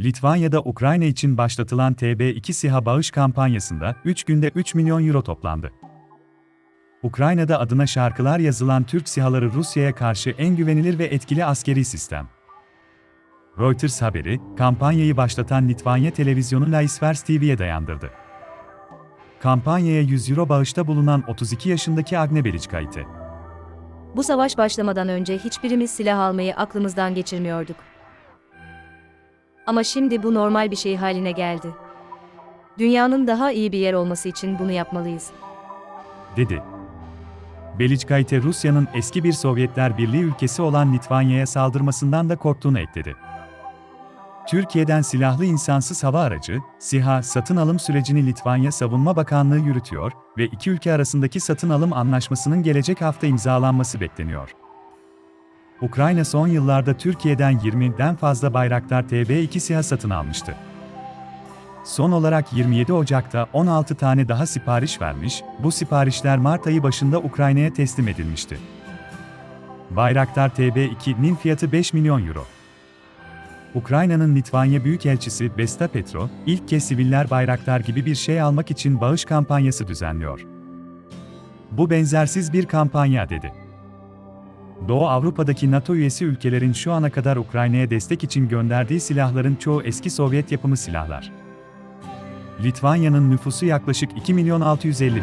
Litvanya'da Ukrayna için başlatılan TB2 SİHA bağış kampanyasında 3 günde 3 milyon euro toplandı. Ukrayna'da adına şarkılar yazılan Türk SİHA'ları Rusya'ya karşı en güvenilir ve etkili askeri sistem. Reuters haberi, kampanyayı başlatan Litvanya televizyonu Laisvers TV'ye dayandırdı. Kampanyaya 100 euro bağışta bulunan 32 yaşındaki Agne Beliçkayte. Bu savaş başlamadan önce hiçbirimiz silah almayı aklımızdan geçirmiyorduk. Ama şimdi bu normal bir şey haline geldi. Dünyanın daha iyi bir yer olması için bunu yapmalıyız. dedi. Beliçkayte Rusya'nın eski bir Sovyetler Birliği ülkesi olan Litvanya'ya saldırmasından da korktuğunu ekledi. Türkiye'den silahlı insansız hava aracı, SİHA satın alım sürecini Litvanya Savunma Bakanlığı yürütüyor ve iki ülke arasındaki satın alım anlaşmasının gelecek hafta imzalanması bekleniyor. Ukrayna son yıllarda Türkiye'den 20'den fazla Bayraktar TB2 SİHA satın almıştı. Son olarak 27 Ocak'ta 16 tane daha sipariş vermiş, bu siparişler Mart ayı başında Ukrayna'ya teslim edilmişti. Bayraktar TB2'nin fiyatı 5 milyon euro. Ukrayna'nın Litvanya Büyükelçisi Besta Petro, ilk kez siviller Bayraktar gibi bir şey almak için bağış kampanyası düzenliyor. Bu benzersiz bir kampanya dedi. Doğu Avrupa'daki NATO üyesi ülkelerin şu ana kadar Ukrayna'ya destek için gönderdiği silahların çoğu eski Sovyet yapımı silahlar. Litvanya'nın nüfusu yaklaşık 2 milyon 650 bin.